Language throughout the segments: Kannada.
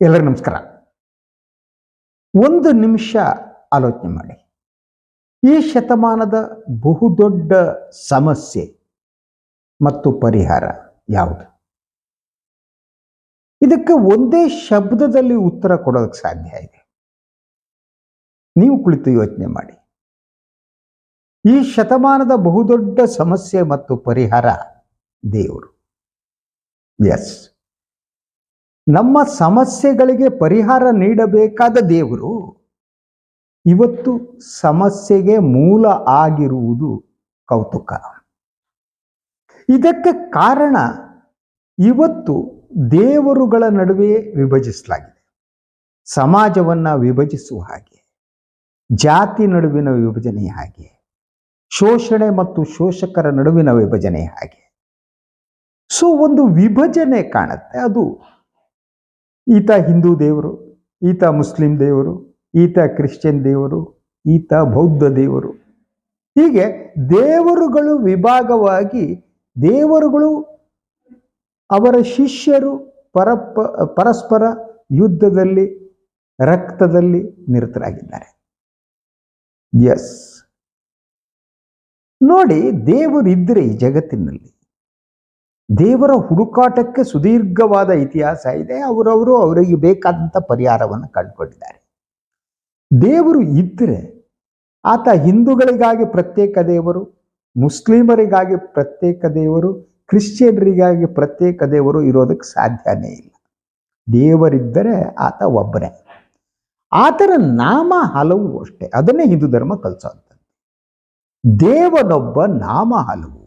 ಎಲ್ಲರಿಗೂ ನಮಸ್ಕಾರ. ಒಂದು ನಿಮಿಷ ಆಲೋಚನೆ ಮಾಡಿ. ಈ ಶತಮಾನದ ಬಹುದೊಡ್ಡ ಸಮಸ್ಯೆ ಮತ್ತು ಪರಿಹಾರ ಯಾವುದು? ಇದಕ್ಕೆ ಒಂದೇ ಶಬ್ದದಲ್ಲಿ ಉತ್ತರ ಕೊಡೋದಕ್ಕೆ ಸಾಧ್ಯ ಇದೆ. ನೀವು ಕುಳಿತು ಯೋಚನೆ ಮಾಡಿ. ಈ ಶತಮಾನದ ಬಹುದೊಡ್ಡ ಸಮಸ್ಯೆ ಮತ್ತು ಪರಿಹಾರ ದೇವರು. ಎಸ್ ನಮ್ಮ ಸಮಸ್ಯೆಗಳಿಗೆ ಪರಿಹಾರ ನೀಡಬೇಕಾದ ದೇವರು ಇವತ್ತು ಸಮಸ್ಯೆಗೆ ಮೂಲ ಆಗಿರುವುದು ಕೌತುಕ. ಇದಕ್ಕೆ ಕಾರಣ ಇವತ್ತು ದೇವರುಗಳ ನಡುವೆ ವಿಭಜಿಸಲಾಗಿದೆ. ಸಮಾಜವನ್ನ ವಿಭಜಿಸುವ ಹಾಗೆ, ಜಾತಿ ನಡುವಿನ ವಿಭಜನೆ ಹಾಗೆ, ಶೋಷಣೆ ಮತ್ತು ಶೋಷಕರ ನಡುವಿನ ವಿಭಜನೆ ಹಾಗೆ. ಸೊ ಒಂದು ವಿಭಜನೆ ಕಾಣುತ್ತೆ. ಅದು ಈತ ಹಿಂದೂ ದೇವರು, ಈತ ಮುಸ್ಲಿಂ ದೇವರು, ಈತ ಕ್ರಿಶ್ಚಿಯನ್ ದೇವರು, ಈತ ಬೌದ್ಧ ದೇವರು. ಹೀಗೆ ದೇವರುಗಳು ವಿಭಾಗವಾಗಿ ದೇವರುಗಳು ಅವರ ಶಿಷ್ಯರು ಪರಪ ಪರಸ್ಪರ ಯುದ್ಧದಲ್ಲಿ, ರಕ್ತದಲ್ಲಿ ನಿರತರಾಗಿದ್ದಾರೆ. ಎಸ್ ನೋಡಿ ದೇವರಿದ್ದರೆ ಈ ಜಗತ್ತಿನಲ್ಲಿ ದೇವರ ಹುಡುಕಾಟಕ್ಕೆ ಸುದೀರ್ಘವಾದ ಇತಿಹಾಸ ಇದೆ. ಅವರವರು ಅವರಿಗೆ ಬೇಕಾದಂಥ ಪರಿಹಾರವನ್ನು ಕಂಡುಕೊಂಡಿದ್ದಾರೆ. ದೇವರು ಇದ್ದರೆ ಆತ ಹಿಂದೂಗಳಿಗಾಗಿ ಪ್ರತ್ಯೇಕ ದೇವರು, ಮುಸ್ಲಿಮರಿಗಾಗಿ ಪ್ರತ್ಯೇಕ ದೇವರು, ಕ್ರಿಶ್ಚಿಯನ್ರಿಗಾಗಿ ಪ್ರತ್ಯೇಕ ದೇವರು ಇರೋದಕ್ಕೆ ಸಾಧ್ಯನೇ ಇಲ್ಲ. ದೇವರಿದ್ದರೆ ಆತ ಒಬ್ಬನೇ. ಆತನ ನಾಮ ಹಲವು ಅಷ್ಟೇ. ಅದನ್ನೇ ಹಿಂದೂ ಧರ್ಮ ಕಲಿಸೋಂಥದ್ದು. ದೇವನೊಬ್ಬ ನಾಮ ಹಲವು.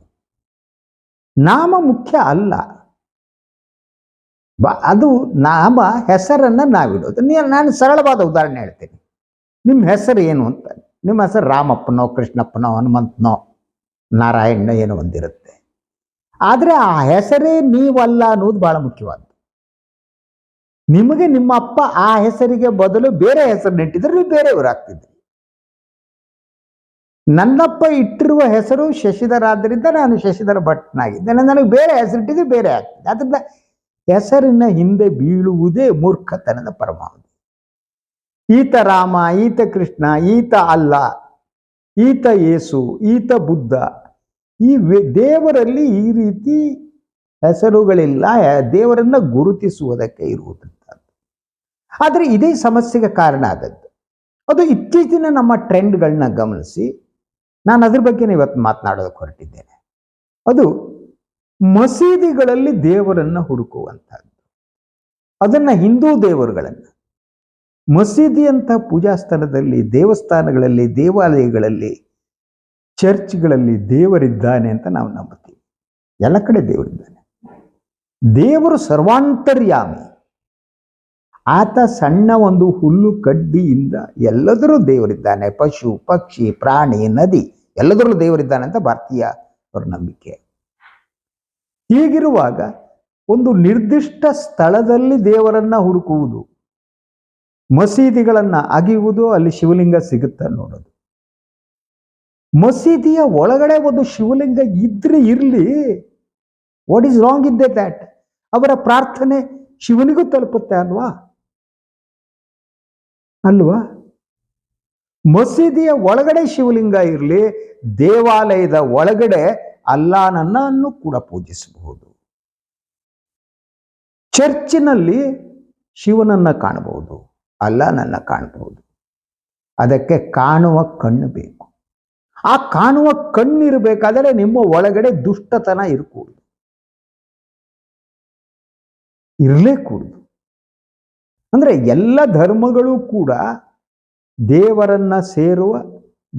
ನಾಮ ಮುಖ್ಯ ಅಲ್ಲ. ಬ- ಅದು ನಾಮ ಹೆಸರನ್ನ ನಾವಿಡೋದು. ನಾನು ಸರಳವಾದ ಉದಾಹರಣೆ ಹೇಳ್ತೀನಿ. ನಿಮ್ಮ ಹೆಸರು ಏನು ಅಂತ. ನಿಮ್ಮ ಹೆಸರು ರಾಮಪ್ಪನೋ, ಕೃಷ್ಣಪ್ಪನೋ, ಹನುಮಂತನೋ, ನಾರಾಯಣನೋ ಏನು ಒಂದಿರುತ್ತೆ. ಆದರೆ ಆ ಹೆಸರೇ ನೀವಲ್ಲ ಅನ್ನೋದು ಬಹಳ ಮುಖ್ಯವಾದ್ದು. ನಿಮಗೆ ನಿಮ್ಮ ಅಪ್ಪ ಆ ಹೆಸರಿಗೆ ಬದಲು ಬೇರೆ ಹೆಸರು ನೆಟ್ಟಿದ್ರೆ ನೀವು ಬೇರೆಯವರು ಆಗ್ತಿದ್ರಿ ನನ್ನಪ್ಪ ಇಟ್ಟಿರುವ ಹೆಸರು ಶಶಿಧರ ಆದ್ದರಿಂದ ನಾನು ಶಶಿಧರ ಭಟ್ನಾಗಿದ್ದೆ ನನಗೆ ಬೇರೆ ಹೆಸರಿಟ್ಟಿದ್ದು ಬೇರೆ ಆಗ್ತದೆ. ಅದರಿಂದ ಹೆಸರಿನ ಹಿಂದೆ ಬೀಳುವುದೇ ಮೂರ್ಖತನದ ಪರಮಾವಧಿ. ಈತ ರಾಮ, ಈತ ಕೃಷ್ಣ, ಈತ ಅಲ್ಲ, ಈತ ಏಸು ಈತ ಬುದ್ಧ, ಈ ದೇವರಲ್ಲಿ ಈ ರೀತಿ ಹೆಸರುಗಳಿಲ್ಲ. ದೇವರನ್ನ ಗುರುತಿಸುವುದಕ್ಕೆ ಇರುವುದಂಥದ್ದು ಆದರೆ ಇದೇ ಸಮಸ್ಯೆಗೆ ಕಾರಣ ಆದದ್ದು. ಅದು ಇತ್ತೀಚಿನ ನಮ್ಮ ಟ್ರೆಂಡ್ಗಳನ್ನ ಗಮನಿಸಿ. ನಾನು ಅದ್ರ ಬಗ್ಗೆ ಇವತ್ತು ಮಾತನಾಡೋದಕ್ಕೆ ಹೊರಟಿದ್ದೇನೆ. ಅದು ಮಸೀದಿಗಳಲ್ಲಿ ದೇವರನ್ನ ಹುಡುಕುವಂಥದ್ದು. ಅದನ್ನ ಹಿಂದೂ ದೇವರುಗಳನ್ನು ಮಸೀದಿಯಂಥ ಪೂಜಾ ಸ್ಥಳದಲ್ಲಿ ದೇವಸ್ಥಾನಗಳಲ್ಲಿ, ದೇವಾಲಯಗಳಲ್ಲಿ, ಚರ್ಚ್ಗಳಲ್ಲಿ ದೇವರಿದ್ದಾನೆ ಅಂತ ನಾವು ನಂಬುತ್ತೀವಿ. ಎಲ್ಲ ಕಡೆ ದೇವರಿದ್ದಾನೆ. ದೇವರು ಸರ್ವಾಂತರ್ಯಾಮಿ. ಆತ ಸಣ್ಣ ಒಂದು ಹುಲ್ಲು ಕಡ್ಡಿಯಿಂದ ಎಲ್ಲದರೂ ದೇವರಿದ್ದಾನೆ. ಪಶು, ಪಕ್ಷಿ, ಪ್ರಾಣಿ, ನದಿ ಎಲ್ಲದರಲ್ಲೂ ದೇವರಿದ್ದಾನೆ ಅಂತ ಭಾರತೀಯ ಅವರ ನಂಬಿಕೆ. ಹೀಗಿರುವಾಗ ಒಂದು ನಿರ್ದಿಷ್ಟ ಸ್ಥಳದಲ್ಲಿ ದೇವರನ್ನ ಹುಡುಕುವುದು, ಮಸೀದಿಗಳನ್ನ ಅಗಿಯುವುದು, ಅಲ್ಲಿ ಶಿವಲಿಂಗ ಸಿಗುತ್ತೆ ನೋಡೋದು. ಮಸೀದಿಯ ಒಳಗಡೆ ಒಂದು ಶಿವಲಿಂಗ ಇದ್ರೆ ಇರಲಿ. ವಾಟ್ ಈಸ್ ರಾಂಗ್ ಇದ್ದೆ ದ್ಯಾಟ್ ಅವರ ಪ್ರಾರ್ಥನೆ ಶಿವನಿಗೂ ತಲುಪುತ್ತೆ ಅಲ್ವಾ? ಅಲ್ವಾ? ಮಸೀದಿಯ ಒಳಗಡೆ ಶಿವಲಿಂಗ ಇರಲಿ, ದೇವಾಲಯದ ಒಳಗಡೆ ಅಲ್ಲಾನನ್ನು ಕೂಡ ಪೂಜಿಸಬಹುದು. ಚರ್ಚಿನಲ್ಲಿ ಶಿವನನ್ನ ಕಾಣಬಹುದು, ಅಲ್ಲಾನನ್ನ ಕಾಣಬಹುದು. ಅದಕ್ಕೆ ಕಾಣುವ ಕಣ್ಣು ಬೇಕು. ಆ ಕಾಣುವ ಕಣ್ಣಿರಬೇಕಾದರೆ ನಿಮ್ಮ ಒಳಗಡೆ ದುಷ್ಟತನ ಇರಕೂಡುದು. ಇರಲೇಕೂಡುದು. ಅಂದ್ರೆ ಎಲ್ಲ ಧರ್ಮಗಳು ಕೂಡ ದೇವರನ್ನ ಸೇರುವ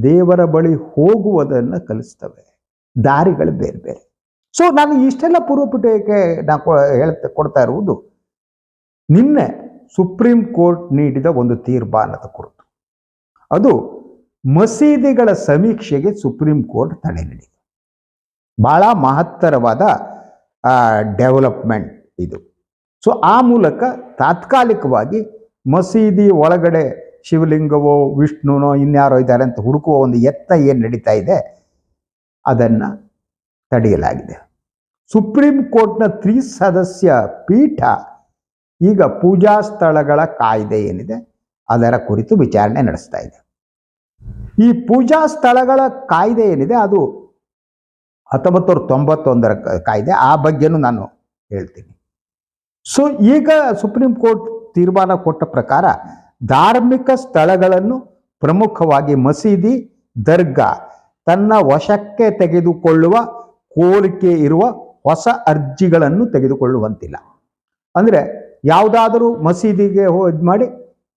ದೇವರ ಬಳಿ ಹೋಗುವುದನ್ನು ಕಲಿಸ್ತವೆ. ದಾರಿಗಳು ಬೇರೆ ಬೇರೆ. ಸೊ ನಾನು ಇಷ್ಟೆಲ್ಲ ಪೂರ್ವಪೀಠಕ್ಕೆ ಕೊ- ಹೇಳ್ತಾ ಕೊಡ್ತಾ ಇರುವುದು, ನಿನ್ನೆ ಸುಪ್ರೀಂ ಕೋರ್ಟ್ ನೀಡಿದ ಒಂದು ತೀರ್ಮಾನದ ಕುರಿತು. ಅದು ಮಸೀದಿಗಳ ಸಮೀಕ್ಷೆಗೆ ಸುಪ್ರೀಂ ಕೋರ್ಟ್ ತಡೆ ನೀಡಿದೆ. ಬಹಳ ಮಹತ್ತರವಾದ ಡೆವಲಪ್ಮೆಂಟ್ ಇದು. ಸೊ ಆ ಮೂಲಕ ತಾತ್ಕಾಲಿಕವಾಗಿ ಮಸೀದಿ ಒಳಗಡೆ ಶಿವಲಿಂಗವೋ, ವಿಷ್ಣುನೋ ಇನ್ಯಾರೋ ಇದ್ದಾರೆ ಅಂತ ಹುಡುಕುವ ಒಂದು ಎತ್ತ ಏನು ನಡೀತಾ ಇದೆ, ಅದನ್ನು ತಡೆಯಲಾಗಿದೆ. ಸುಪ್ರೀಂ ಕೋರ್ಟ್ನ ತ್ರಿಸದಸ್ಯ ಪೀಠ ಈಗ ಪೂಜಾ ಸ್ಥಳಗಳ ಕಾಯ್ದೆ ಏನಿದೆ, ಅದರ ಕುರಿತು ವಿಚಾರಣೆ ನಡೆಸ್ತಾ ಇದೆ. ಈ ಪೂಜಾ ಸ್ಥಳಗಳ ಕಾಯ್ದೆ ಏನಿದೆ, ಅದು ಹತ್ತೊಂಬತ್ತು ತೊಂಬತ್ತೊಂದರ ಕಾಯ್ದೆ, ಆ ಬಗ್ಗೆನೂ ನಾನು ಹೇಳ್ತೀನಿ. ಸೊ ಈಗ ಸುಪ್ರೀಂ ಕೋರ್ಟ್ ತೀರ್ಮಾನ ಕೊಟ್ಟ ಪ್ರಕಾರ ಧಾರ್ಮಿಕ ಸ್ಥಳಗಳನ್ನು ಪ್ರಮುಖವಾಗಿ ಮಸೀದಿ, ದರ್ಗಾ, ತನ್ನ ವಶಕ್ಕೆ ತೆಗೆದುಕೊಳ್ಳುವ, ಕೋರಿಕೆ ಇರುವ ಹೊಸ ಅರ್ಜಿಗಳನ್ನು ತೆಗೆದುಕೊಳ್ಳುವಂತಿಲ್ಲ. ಅಂದರೆ ಯಾವುದಾದರೂ ಮಸೀದಿಗೆ ಇದು ಮಾಡಿ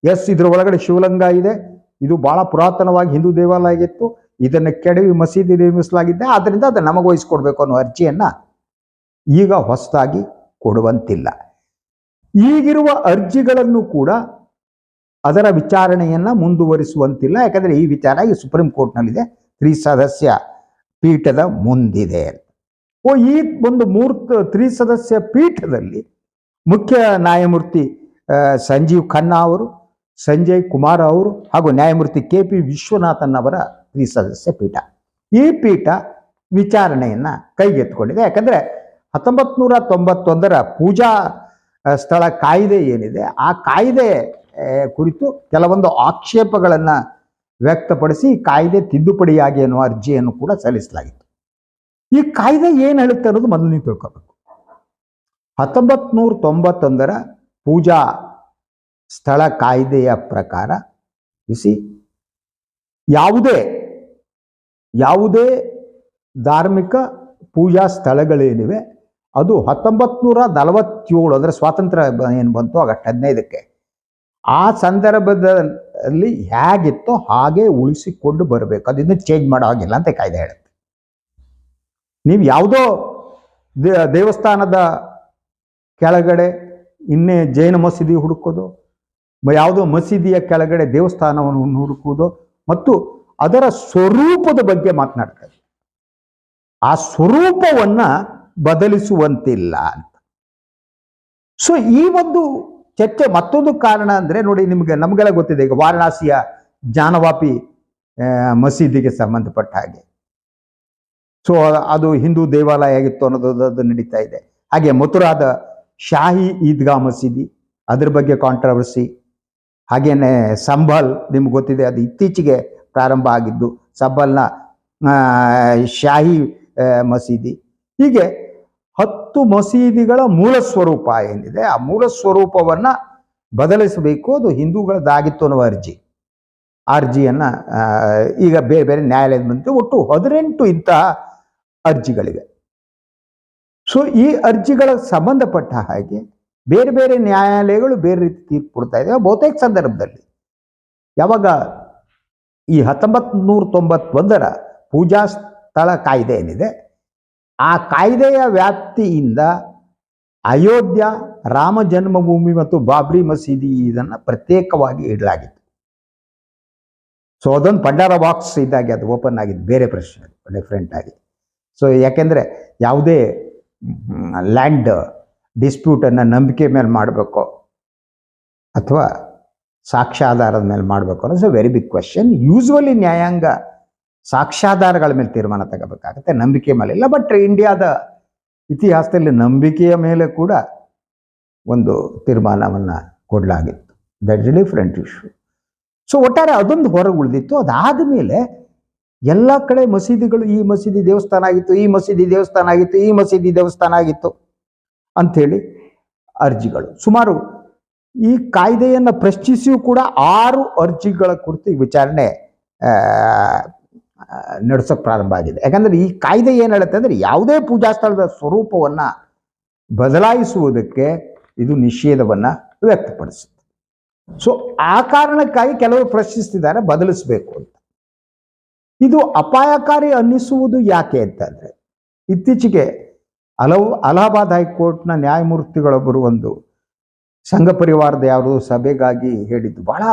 ಎಸ್ ಇದ್ರ ಒಳಗಡೆ ಶಿವಲಿಂಗ ಇದೆ, ಇದು ಬಹಳ ಪುರಾತನವಾಗಿ ಹಿಂದೂ ದೇವಾಲಯ ಆಗಿತ್ತು, ಇದನ್ನು ಕೆಡವಿ ಮಸೀದಿ ನಿರ್ಮಿಸಲಾಗಿದೆ ಆದ್ದರಿಂದ ಅದನ್ನು ನಮಗೆ ವಹಿಸ್ಕೊಡ್ಬೇಕು ಅನ್ನೋ ಅರ್ಜಿಯನ್ನು ಈಗ ಹೊಸದಾಗಿ ಕೊಡುವಂತಿಲ್ಲ. ಈಗಿರುವ ಅರ್ಜಿಗಳನ್ನು ಕೂಡ ಅದರ ವಿಚಾರಣೆಯನ್ನು ಮುಂದುವರಿಸುವಂತಿಲ್ಲ. ಯಾಕಂದ್ರೆ ಈ ವಿಚಾರ ಈ ಸುಪ್ರೀಂ ಕೋರ್ಟ್ನಲ್ಲಿದೆ ತ್ರಿಸದಸ್ಯ ಪೀಠದ ಮುಂದಿದೆ. ಓ, ಈ ಒಂದು ಮೂರ್ತ ತ್ರಿಸದಸ್ಯ ಪೀಠದಲ್ಲಿ ಮುಖ್ಯ ನ್ಯಾಯಮೂರ್ತಿ ಸಂಜೀವ್ ಖನ್ನಾ ಅವರು, ಸಂಜಯ್ ಕುಮಾರ್ ಅವರು ಹಾಗೂ ನ್ಯಾಯಮೂರ್ತಿ ಕೆ ಪಿ ವಿಶ್ವನಾಥನ್ ಅವರ ತ್ರಿಸದಸ್ಯ ಪೀಠ. ಈ ಪೀಠ ವಿಚಾರಣೆಯನ್ನು ಕೈಗೆತ್ತಿಕೊಂಡಿದೆ. ಯಾಕಂದ್ರೆ ಹತ್ತೊಂಬತ್ತು ನೂರ ತೊಂಬತ್ತೊಂದರ ಪೂಜಾ ಸ್ಥಳ ಕಾಯ್ದೆ ಏನಿದೆ, ಆ ಕಾಯ್ದೆ ಕುರಿತು ಕೆಲವೊಂದು ಆಕ್ಷೇಪಗಳನ್ನು ವ್ಯಕ್ತಪಡಿಸಿ ಕಾಯ್ದೆ ತಿದ್ದುಪಡಿಯಾಗಿ ಅನ್ನುವ ಅರ್ಜಿಯನ್ನು ಕೂಡ ಸಲ್ಲಿಸಲಾಗಿತ್ತು. ಈ ಕಾಯ್ದೆ ಏನು ಹೇಳುತ್ತೆ ಅನ್ನೋದು ಮೊದಲು ನೀವು ತಿಳ್ಕೋಬೇಕು. ಹತ್ತೊಂಬತ್ತು ನೂರ ತೊಂಬತ್ತೊಂದರ ಪೂಜಾ ಸ್ಥಳ ಕಾಯ್ದೆಯ ಪ್ರಕಾರ ಬಿಸಿ ಯಾವುದೇ ಯಾವುದೇ ಧಾರ್ಮಿಕ ಪೂಜಾ ಸ್ಥಳಗಳೇನಿವೆ ಅದು ಹತ್ತೊಂಬತ್ತು ನೂರ ನಲವತ್ತೇಳು ಅಂದರೆ ಸ್ವಾತಂತ್ರ್ಯ ಏನು ಬಂತು? ಆಗಸ್ಟ್ ಹದಿನೈದಕ್ಕೆ. ಆ ಸಂದರ್ಭದಲ್ಲಿ ಹೇಗಿತ್ತೋ ಹಾಗೆ ಉಳಿಸಿಕೊಂಡು ಬರಬೇಕು. ಅದನ್ನು ಚೇಂಜ್ ಮಾಡೋ ಹಾಗಿಲ್ಲ ಅಂತ ಕಾಯ್ದೆ ಹೇಳುತ್ತೆ. ನೀವು ಯಾವುದೋ ದೇವಸ್ಥಾನದ ಕೆಳಗಡೆ ಇನ್ನೇ ಜೈನ ಮಸೀದಿ ಹುಡುಕೋದು ಯಾವುದೋ ಮಸೀದಿಯ ಕೆಳಗಡೆ ದೇವಸ್ಥಾನವನ್ನು ಹುಡುಕುವುದು ಮತ್ತು ಅದರ ಸ್ವರೂಪದ ಬಗ್ಗೆ ಮಾತನಾಡ್ತಾರೆ ಆ ಸ್ವರೂಪವನ್ನ ಬದಲಿಸುವಂತಿಲ್ಲ ಅಂತ. ಸೊ ಈ ಒಂದು ಚರ್ಚೆ ಮತ್ತೊಂದು ಕಾರಣ ಅಂದ್ರೆ ನೋಡಿ ನಿಮಗೆ ನಮಗೆಲ್ಲ ಗೊತ್ತಿದೆ, ಈಗ ವಾರಣಾಸಿಯ ಜಾನವಾಪಿ ಮಸೀದಿಗೆ ಸಂಬಂಧಪಟ್ಟ ಹಾಗೆ. ಸೊ ಅದು ಹಿಂದೂ ದೇವಾಲಯ ಆಗಿತ್ತು ಅನ್ನೋದು ಅದು- ನಡೀತಾ ಇದೆ. ಹಾಗೆ ಮಥುರಾದ ಶಾಹಿ ಈದ್ಗಾ ಮಸೀದಿ, ಅದ್ರ ಬಗ್ಗೆ ಕಾಂಟ್ರವರ್ಸಿ ಹಾಗೇನೆ ಸಂಬಲ್ ನಿಮ್ಗೆ ಗೊತ್ತಿದೆ, ಅದು ಇತ್ತೀಚೆಗೆ ಪ್ರಾರಂಭ ಆಗಿದ್ದು ಸಂಬಲ್ನ ಶಾಹಿ ಮಸೀದಿ. ಹೀಗೆ ಹತ್ತು ಮಸೀದಿಗಳ ಮೂಲ ಸ್ವರೂಪ ಏನಿದೆ? ಆ ಮೂಲ ಸ್ವರೂಪವನ್ನ ಬದಲಿಸಬೇಕು. ಅದು ಹಿಂದೂಗಳದ್ದಾಗಿತ್ತು ಅನ್ನುವ ಅರ್ಜಿ. ಅರ್ಜಿಯನ್ನ ಈಗ ಬೇರೆ ಬೇರೆ ನ್ಯಾಯಾಲಯದ ಬಂತು ಒಟ್ಟು ಹದಿನೆಂಟು ಇಂತಹ ಅರ್ಜಿಗಳಿವೆ. ಸೊ ಈ ಅರ್ಜಿಗಳ ಸಂಬಂಧಪಟ್ಟ ಹಾಗೆ ಬೇರೆ ಬೇರೆ ನ್ಯಾಯಾಲಯಗಳು ಬೇರೆ ರೀತಿ ತೀರ್ಪು ಕೊಡ್ತಾ ಇದ್ದಾವೆ ಬಹುತೇಕ ಸಂದರ್ಭದಲ್ಲಿ ಯಾವಾಗ ಈ ಹತ್ತೊಂಬತ್ತು ನೂರ ತೊಂಬತ್ತೊಂದರ ಪೂಜಾ ಸ್ಥಳ ಕಾಯ್ದೆ ಏನಿದೆ? ಆ ಕಾಯ್ದೆಯ ವ್ಯಾಪ್ತಿಯಿಂದ ಅಯೋಧ್ಯ, ರಾಮ ಜನ್ಮಭೂಮಿ ಮತ್ತು ಬಾಬ್ರಿ ಮಸೀದಿ ಇದನ್ನು ಪ್ರತ್ಯೇಕವಾಗಿ ಇಡಲಾಗಿತ್ತು. ಸೊ ಅದೊಂದು ಪಂಡಾರ ಬಾಕ್ಸ್ ಇದ್ದಾಗೆ ಅದು ಓಪನ್ ಆಗಿದ್ದು ಬೇರೆ ಪ್ರಶ್ನೆ ಡಿಫ್ರೆಂಟ್ ಆಗಿ. ಸೊ ಯಾಕೆಂದರೆ ಯಾವುದೇ ಲ್ಯಾಂಡ್ ಡಿಸ್ಪ್ಯೂಟನ್ನು ನಂಬಿಕೆ ಮೇಲೆ ಮಾಡಬೇಕು, ಅಥವಾ ಸಾಕ್ಷ್ಯಾಧಾರದ ಮೇಲೆ ಮಾಡಬೇಕು ಅನ್ನೋದು ವೆರಿ ಬಿಗ್ ಕ್ವಶನ್ ಯೂಸ್ವಲಿ ನ್ಯಾಯಾಂಗ ಸಾಕ್ಷ್ಯಾಧಾರಗಳ ಮೇಲೆ ತೀರ್ಮಾನ ತಗೋಬೇಕಾಗುತ್ತೆ, ನಂಬಿಕೆ ಮೇಲೆ ಇಲ್ಲ. ಬಟ್ ಇಂಡಿಯಾದ ಇತಿಹಾಸದಲ್ಲಿ ನಂಬಿಕೆಯ ಮೇಲೆ ಕೂಡ ಒಂದು ತೀರ್ಮಾನವನ್ನು ಕೊಡಲಾಗಿತ್ತು. That is different issue so ಒಟ್ಟಾರೆ ಅದೊಂದು ಹೊರಗೆ ಉಳಿದಿತ್ತು. ಅದಾದ ಮೇಲೆ ಎಲ್ಲ ಕಡೆ ಮಸೀದಿಗಳು ಈ ಮಸೀದಿ ದೇವಸ್ಥಾನ ಆಗಿತ್ತು, ಈ ಮಸೀದಿ ದೇವಸ್ಥಾನ ಆಗಿತ್ತು, ಈ ಮಸೀದಿ ದೇವಸ್ಥಾನ ಆಗಿತ್ತು ಅಂಥೇಳಿ ಅರ್ಜಿಗಳು. ಸುಮಾರು ಈ ಕಾಯ್ದೆಯನ್ನು ಪ್ರಶ್ನಿಸಿಯೂ ಕೂಡ ಆರು ಅರ್ಜಿಗಳ ಕುರಿತು ವಿಚಾರಣೆ ನಡೆಸೋಕೆ ಪ್ರಾರಂಭ ಆಗಿದೆ. ಯಾಕಂದ್ರೆ ಈ ಕಾಯ್ದೆ ಏನು ಹೇಳುತ್ತೆ ಅಂದರೆ ಯಾವುದೇ ಪೂಜಾ ಸ್ಥಳದ ಸ್ವರೂಪವನ್ನು ಬದಲಾಯಿಸುವುದಕ್ಕೆ ಇದು ನಿಷೇಧವನ್ನು ವ್ಯಕ್ತಪಡಿಸುತ್ತೆ. ಸೊ ಆ ಕಾರಣಕ್ಕಾಗಿ ಕೆಲವರು ಪ್ರಶ್ನಿಸ್ತಿದ್ದಾರೆ, ಬದಲಿಸಬೇಕು ಅಂತ. ಇದು ಅಪಾಯಕಾರಿ ಅನ್ನಿಸುವುದು ಯಾಕೆ ಅಂತಂದರೆ ಇತ್ತೀಚೆಗೆ ಹಲವು ಅಲಹಾಬಾದ್ ಹೈಕೋರ್ಟ್ನ ನ್ಯಾಯಮೂರ್ತಿಗಳೊಬ್ಬರು ಒಂದು ಸಂಘ ಪರಿವಾರದ ಯಾರು ಸಭೆಗಾಗಿ ಹೇಳಿದ್ದು ಬಹಳ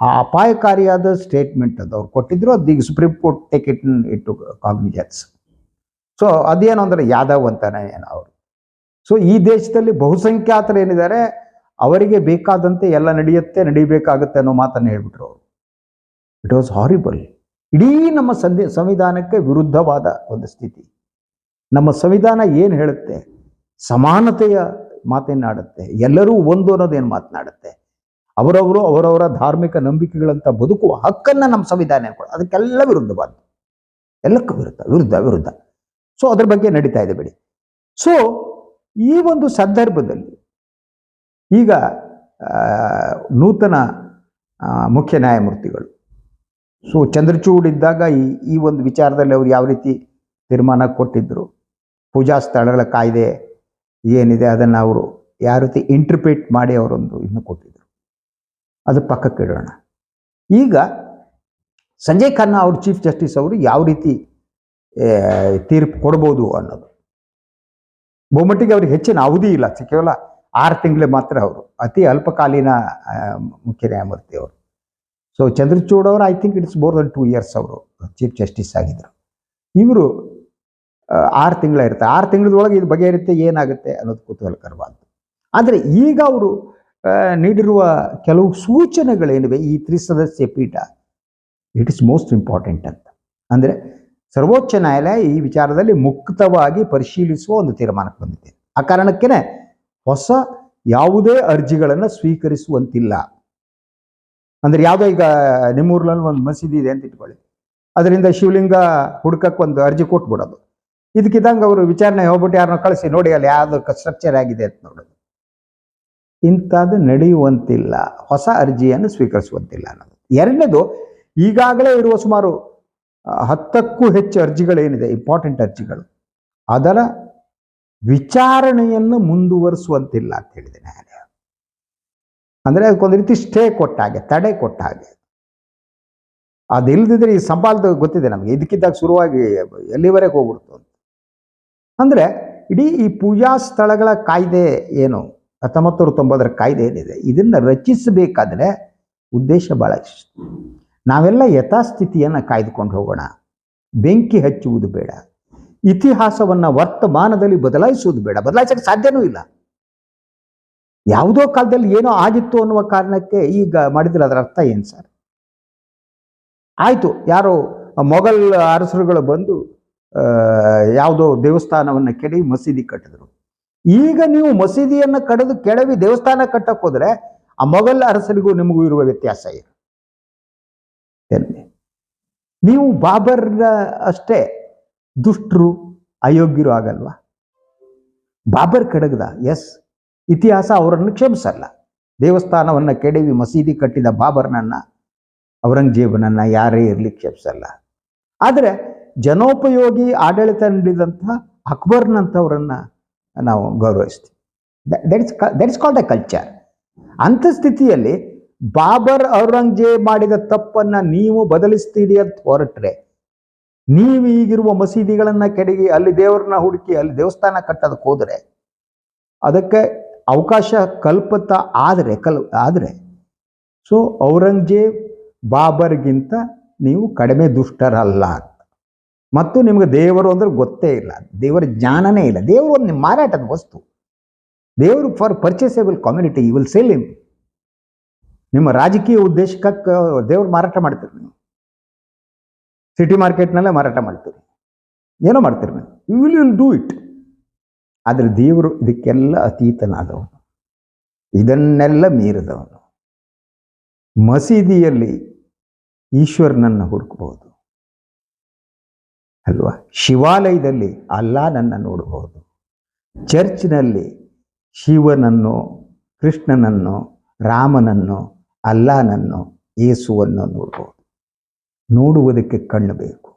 ಆ ಅಪಾಯಕಾರಿಯಾದ ಸ್ಟೇಟ್ಮೆಂಟ್ ಅದು ಅವ್ರು ಕೊಟ್ಟಿದ್ರು, ಅದು ಈಗ ಸುಪ್ರೀಂ ಕೋರ್ಟ್ ಟೇಕ್ ಇಟ್ ಇಟ್ಟು ಕಾಗ್ನಿಜನ್ಸ್ ಸೊ ಅದೇನು ಅಂದರೆ ಯಾದವ್ ಅಂತಾನೆ ಏನೋ ಅವರು. ಸೊ ಈ ದೇಶದಲ್ಲಿ ಬಹುಸಂಖ್ಯಾತರು ಏನಿದ್ದಾರೆ, ಅವರಿಗೆ ಬೇಕಾದಂತೆ ಎಲ್ಲ ನಡೆಯುತ್ತೆ, ನಡಿಬೇಕಾಗುತ್ತೆ ಅನ್ನೋ ಮಾತನ್ನು ಹೇಳ್ಬಿಟ್ರು ಅವರು. ಇಟ್ ವಾಸ್ ಹಾರಿಬಲ್ ಇಡೀ ನಮ್ಮ ಸಂಧಿ ಸಂವಿಧಾನಕ್ಕೆ ವಿರುದ್ಧವಾದ ಒಂದು ಸ್ಥಿತಿ. ನಮ್ಮ ಸಂವಿಧಾನ ಏನು ಹೇಳುತ್ತೆ? ಸಮಾನತೆಯ ಮಾತೇನಾಡುತ್ತೆ ಎಲ್ಲರೂ ಒಂದು ಅನ್ನೋದೇನು ಮಾತನಾಡುತ್ತೆ ಅವರವರು ಅವರವರ ಧಾರ್ಮಿಕ ನಂಬಿಕೆಗಳಂತ ಬದುಕುವ ಹಕ್ಕನ್ನು ನಮ್ಮ ಸಂವಿಧಾನ ಕೊಡ. ಅದಕ್ಕೆಲ್ಲ ವಿರುದ್ಧವಾದ ಎಲ್ಲಕ್ಕೂ ವಿರುದ್ಧ ವಿರುದ್ಧ ವಿರುದ್ಧ. ಸೊ ಅದ್ರ ಬಗ್ಗೆ ನಡೀತಾ ಇದೆ ಬಿಡಿ. ಸೊ ಈ ಒಂದು ಸಂದರ್ಭದಲ್ಲಿ ಈಗ ನೂತನ ಮುಖ್ಯ ನ್ಯಾಯಮೂರ್ತಿಗಳು. ಸೊ ಚಂದ್ರಚೂಡ್ ಇದ್ದಾಗ ಈ ಈ ಒಂದು ವಿಚಾರದಲ್ಲಿ ಅವ್ರು ಯಾವ ರೀತಿ ತೀರ್ಮಾನ ಕೊಟ್ಟಿದ್ರು? ಪೂಜಾ ಸ್ಥಳಗಳ ಕಾಯ್ದೆ ಏನಿದೆ? ಅದನ್ನು ಅವರು ಯಾವ ರೀತಿ ಇಂಟರ್ಪ್ರಿಟ್ ಮಾಡಿ ಅವರೊಂದು ಇದನ್ನು ಕೊಟ್ಟಿದ್ರು? ಅದು ಪಕ್ಕಕ್ಕೆ ಇಡೋಣ. ಈಗ ಸಂಜಯ್ ಖನ್ನಾ ಅವರು ಚೀಫ್ ಜಸ್ಟಿಸ್ ಅವರು ಯಾವ ರೀತಿ ತೀರ್ಪು ಕೊಡ್ಬೋದು ಅನ್ನೋದು. ಬಹುಮಟ್ಟಿಗೆ ಅವ್ರಿಗೆ ಹೆಚ್ಚಿನ ಅವಧಿ ಇಲ್ಲ ಕೇವಲ ಆರು ತಿಂಗಳು ಮಾತ್ರ ಅವರು, ಅತಿ ಅಲ್ಪಕಾಲೀನ ಮುಖ್ಯ ನ್ಯಾಯಮೂರ್ತಿ ಅವರು. ಸೊ ಚಂದ್ರಚೂಡ್ ಅವರು I think it's more than two years ಅವರು ಚೀಫ್ ಜಸ್ಟಿಸ್ ಆಗಿದ್ದರು ಇವರು ಆರು ತಿಂಗಳ ಇರುತ್ತೆ ಆರು ತಿಂಗಳದೊಳಗೆ ಇದು ಬಗೆಹರಿಯುತ್ತೆ ಏನಾಗುತ್ತೆ ಅನ್ನೋದು ಕುತೂಹಲಕರವಾದ್ದು. ಆದರೆ ಈಗ ಅವರು ನೀಡಿರುವ ಕೆಲವು ಸೂಚನೆಗಳೇನಿವೆ ಈ ತ್ರಿಸದಸ್ಯ ಪೀಠ? ಇಟ್ ಇಸ್ ಮೋಸ್ಟ್ ಇಂಪಾರ್ಟೆಂಟ್ ಅಂತ. ಅಂದರೆ ಸರ್ವೋಚ್ಚ ನ್ಯಾಯಾಲಯ ಈ ವಿಚಾರದಲ್ಲಿ ಮುಕ್ತವಾಗಿ ಪರಿಶೀಲಿಸುವ ಒಂದು ತೀರ್ಮಾನಕ್ಕೆ ಬಂದಿದೆ. ಆ ಕಾರಣಕ್ಕೇನೆ ಹೊಸ ಯಾವುದೇ ಅರ್ಜಿಗಳನ್ನು ಸ್ವೀಕರಿಸುವಂತಿಲ್ಲ. ಅಂದ್ರೆ ಯಾವುದೋ ಈಗ ನಿಮ್ಮೂರ್ನಲ್ಲಿ ಒಂದು ಮಸೀದಿ ಇದೆ ಅಂತ ಇಟ್ಕೊಳ್ಳಿ. ಅದರಿಂದ ಶಿವಲಿಂಗ ಹುಡ್ಕಕ್ಕೆ ಒಂದು ಅರ್ಜಿ ಕೊಟ್ಬಿಡೋದು. ಇದಕ್ಕಿದ್ದಂಗೆ ಅವರು ವಿಚಾರಣೆ ಹೋಗ್ಬಿಟ್ಟು ಯಾರನ್ನ ಕಳಿಸಿ, ನೋಡಿ ಅಲ್ಲಿ ಯಾವ್ದು ಸ್ಟ್ರಕ್ಚರ್ ಆಗಿದೆ ಅಂತ ನೋಡೋದು. ಇಂಥದ್ದು ನಡೆಯುವಂತಿಲ್ಲ. ಹೊಸ ಅರ್ಜಿಯನ್ನು ಸ್ವೀಕರಿಸುವಂತಿಲ್ಲ ಅನ್ನೋದು. ಎರಡನೇದು, ಈಗಾಗಲೇ ಇರುವ ಸುಮಾರು ಹತ್ತಕ್ಕೂ ಹೆಚ್ಚು ಅರ್ಜಿಗಳೇನಿದೆ ಇಂಪಾರ್ಟೆಂಟ್ ಅರ್ಜಿಗಳು. ಅದರ ವಿಚಾರಣೆಯನ್ನು ಮುಂದುವರಿಸುವಂತಿಲ್ಲ ಅಂತ ಹೇಳಿದೆ ನ್ಯಾಯಾಲಯ ಅಂದರೆ ಅದಕ್ಕೊಂದು ರೀತಿ ಸ್ಟೇ ಕೊಟ್ಟ ಹಾಗೆ, ತಡೆ ಕೊಟ್ಟ ಹಾಗೆ. ಅದಿಲ್ಲದಿದ್ರೆ ಈ ಸಂಪಾದ ಗೊತ್ತಿದೆ ನಮಗೆ, ಇದಕ್ಕಿದ್ದಾಗ ಶುರುವಾಗಿ ಎಲ್ಲಿವರೆಗೆ ಹೋಗ್ಬಿಡ್ತು ಅಂತ. ಅಂದರೆ ಇಡೀ ಈ ಪೂಜಾ ಸ್ಥಳಗಳ ಕಾಯ್ದೆ ಏನು? ಹತ್ತೊಂಬತ್ತು ನೂರ ತೊಂಬತ್ತರ ಕಾಯ್ದೆ ಏನಿದೆ? ಇದನ್ನು ರಚಿಸಬೇಕಾದ್ರೆ ಉದ್ದೇಶ ಭಾಳ ನಾವೆಲ್ಲ ಯಥಾಸ್ಥಿತಿಯನ್ನು ಕಾಯ್ದುಕೊಂಡು ಹೋಗೋಣ. ಬೆಂಕಿ ಹಚ್ಚುವುದು ಬೇಡ. ಇತಿಹಾಸವನ್ನು ವರ್ತಮಾನದಲ್ಲಿ ಬದಲಾಯಿಸುವುದು ಬೇಡ. ಬದಲಾಯಿಸಕ್ಕೆ ಸಾಧ್ಯನೂ ಇಲ್ಲ. ಯಾವುದೋ ಕಾಲದಲ್ಲಿ ಏನೋ ಆಗಿತ್ತು ಅನ್ನುವ ಕಾರಣಕ್ಕೆ ಈಗ ಮಾಡಿದ್ರೆ ಅದರ ಅರ್ಥ ಏನು ಸರ್? ಆಯಿತು, ಯಾರೋ ಮೊಘಲ್ ಅರಸರುಗಳು ಬಂದು ಯಾವುದೋ ದೇವಸ್ಥಾನವನ್ನು ಕೆಡಿ ಮಸೀದಿ ಕಟ್ಟಿದ್ರು. ಈಗ ನೀವು ಮಸೀದಿಯನ್ನು ಕಡಿದು ಕೆಡವಿ ದೇವಸ್ಥಾನ ಕಟ್ಟಕ್ಕೆ ಹೋದ್ರೆ ಆ ಮೊಘಲ್ ಅರಸರಿಗೂ ನಿಮಗೂ ಇರುವ ವ್ಯತ್ಯಾಸ ಏನು? ನೀವು ಬಾಬರ್ ಅಷ್ಟೇ ದುಷ್ಟರು, ಅಯೋಗ್ಯರು ಆಗಲ್ವಾ? ಬಾಬರ್ ಕಡಗದ ಎಸ್ ಇತಿಹಾಸ ಅವರನ್ನು ಕ್ಷಮಿಸಲ್ಲ. ದೇವಸ್ಥಾನವನ್ನು ಕೆಡವಿ, ಮಸೀದಿ ಕಟ್ಟಿದ ಬಾಬರ್ನನ್ನ, ಔರಂಗಜೇಬನನ್ನ ಯಾರೇ ಇರಲಿ ಕ್ಷಮಿಸಲ್ಲ. ಆದರೆ ಜನೋಪಯೋಗಿ ಆಡಳಿತ ನೀಡಿದಂಥ ಅಕ್ಬರ್ನಂಥವರನ್ನ ನಾವು ಗೌರವಿಸ್ತೀವಿ. That is that is called a culture ಅಂಥ ಸ್ಥಿತಿಯಲ್ಲಿ ಬಾಬರ್ ಔರಂಗಜೇಬ್ ಮಾಡಿದ ತಪ್ಪನ್ನ ನೀವು ಬದಲಿಸ್ತೀರಿ ಅಂತ ಹೊರಟ್ರೆ, ನೀವು ಈಗಿರುವ ಮಸೀದಿಗಳನ್ನು ಕೆಡಗಿ, ಅಲ್ಲಿ ದೇವರನ್ನ ಹುಡುಕಿ, ಅಲ್ಲಿ ದೇವಸ್ಥಾನ ಕಟ್ಟೋದಕ್ಕೆ ಹೋದರೆ, ಅದಕ್ಕೆ ಅವಕಾಶ ಕಲ್ಪತ ಆದರೆ, ಕಲ್, ಆದರೆ ಸೊ ಔರಂಗಜೇಬ್ ಬಾಬರ್ಗಿಂತ ನೀವು ಕಡಿಮೆ ದುಷ್ಟರಲ್ಲ ಅಂತ. ಮತ್ತು ನಿಮಗೆ ದೇವರು ಅಂದ್ರೆ ಗೊತ್ತೇ ಇಲ್ಲ. ದೇವರ ಜ್ಞಾನನೇ ಇಲ್ಲ. ದೇವರು ಒಂದು ನಿಮ್ಮ ಮಾರಾಟದ ವಸ್ತು. ದೇವರು for purchasable community you will sell him ನಿಮ್ಮ ರಾಜಕೀಯ ಉದ್ದೇಶಕ್ಕೆ ದೇವ್ರು ಮಾರಾಟ ಮಾಡ್ತೀರಿ ನೀವು. ಸಿಟಿ ಮಾರ್ಕೆಟ್ನಲ್ಲೇ ಮಾರಾಟ ಮಾಡ್ತೀರಿ. ಏನೋ ಮಾಡ್ತೀರಿ ನೀವು. You will will do it ಆದರೆ ದೇವರು ಇದಕ್ಕೆಲ್ಲ ಅತೀತನಾದವನು. ಇದನ್ನೆಲ್ಲ ಮೀರಿದವನು. ಮಸೀದಿಯಲ್ಲಿ ಈಶ್ವರನನ್ನು ಹುಡುಕಬಹುದು. ಅಲ್ವಾ? ಶಿವಾಲಯದಲ್ಲಿ ಅಲ್ಲಾನನ್ನು ನೋಡಬಹುದು ಚರ್ಚ್ನಲ್ಲಿ ಶಿವನನ್ನು, ಕೃಷ್ಣನನ್ನು, ರಾಮನನ್ನು, ಅಲ್ಲಾನನ್ನು, ಯೇಸುವನ್ನು ನೋಡಬಹುದು ನೋಡುವುದಕ್ಕೆ ಕಣ್ಣು ಬೇಕು.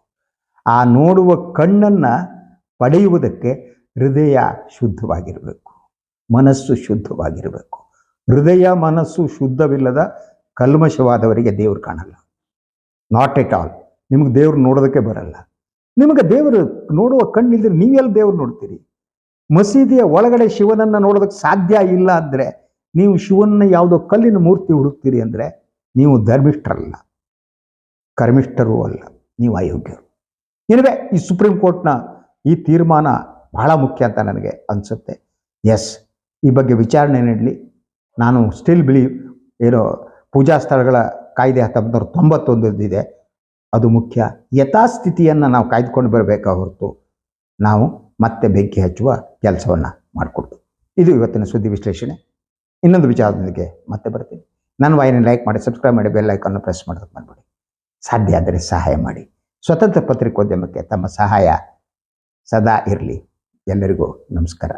ಆ ನೋಡುವ ಕಣ್ಣನ್ನು ಪಡೆಯುವುದಕ್ಕೆ ಹೃದಯ ಶುದ್ಧವಾಗಿರಬೇಕು. ಮನಸ್ಸು ಶುದ್ಧವಾಗಿರಬೇಕು. ಹೃದಯ, ಮನಸ್ಸು ಶುದ್ಧವಿಲ್ಲದ ಕಲ್ಮಶವಾದವರಿಗೆ ದೇವರು ಕಾಣಲ್ಲ. ನಾಟ್ ಎಟ್ ಆಲ್ ನಿಮಗೆ ದೇವ್ರು ನೋಡೋದಕ್ಕೆ ಬರಲ್ಲ. ನಿಮಗೆ ದೇವರು ನೋಡುವ ಕಣ್ಣಿಲ್ದ್ರೆ ನೀವೆಲ್ಲ ದೇವ್ರು ನೋಡ್ತೀರಿ. ಮಸೀದಿಯ ಒಳಗಡೆ ಶಿವನನ್ನು ನೋಡೋದಕ್ಕೆ ಸಾಧ್ಯ ಇಲ್ಲ ಅಂದರೆ ನೀವು ಶಿವನ ಯಾವುದೋ ಕಲ್ಲಿನ ಮೂರ್ತಿ ಹುಡುಕ್ತೀರಿ ಅಂದರೆ ನೀವು ಧರ್ಮಿಷ್ಠರಲ್ಲ. ಕರ್ಮಿಷ್ಠರೂ ಅಲ್ಲ, ನೀವು ಅಯೋಗ್ಯರು. ಏನಿವೆ ಈ ಸುಪ್ರೀಂ ಕೋರ್ಟ್ನ ಈ ತೀರ್ಮಾನ ಬಹಳ ಮುಖ್ಯ ಅಂತ ನನಗೆ ಅನಿಸುತ್ತೆ. ಎಸ್ ಈ ಬಗ್ಗೆ ವಿಚಾರಣೆ ನೀಡಲಿ. ನಾನು ಸ್ಟಿಲ್ ಬಿಲೀವ್ ಏನೋ ಪೂಜಾ ಸ್ಥಳಗಳ ಕಾಯ್ದೆ ಹತ್ತೊಂಬತ್ತು ನೂರ ತೊಂಬತ್ತೊಂದರದಿದೆ ಅದು ಮುಖ್ಯ. ಯಥಾಸ್ಥಿತಿಯನ್ನು ನಾವು ಕಾಯ್ದುಕೊಂಡು ಬರಬೇಕಾ ಹೊರತು ನಾವು ಮತ್ತೆ ಬೆಂಕಿ ಹಚ್ಚುವ ಕೆಲಸವನ್ನು ಮಾಡಿಕೊಡ್ತು ಇದು ಇವತ್ತಿನ ಸುದ್ದಿ ವಿಶ್ಲೇಷಣೆ. ಇನ್ನೊಂದು ವಿಚಾರದೊಂದಿಗೆ ಮತ್ತೆ ಬರ್ತೀನಿ. ನನ್ನ ವಾಹಿನಿ ಲೈಕ್ ಮಾಡಿ, ಸಬ್ಸ್ಕ್ರೈಬ್ ಮಾಡಿ, ಬೆಲ್ ಲೈಕನ್ನು ಪ್ರೆಸ್ ಮಾಡೋದಕ್ಕೆ ಬಂದ್ಬಿಡಿ ಸಾಧ್ಯ ಆದರೆ ಸಹಾಯ ಮಾಡಿ. ಸ್ವತಂತ್ರ ಪತ್ರಿಕೋದ್ಯಮಕ್ಕೆ ತಮ್ಮ ಸಹಾಯ ಸದಾ ಇರಲಿ. ಎಲ್ಲರಿಗೂ ನಮಸ್ಕಾರ.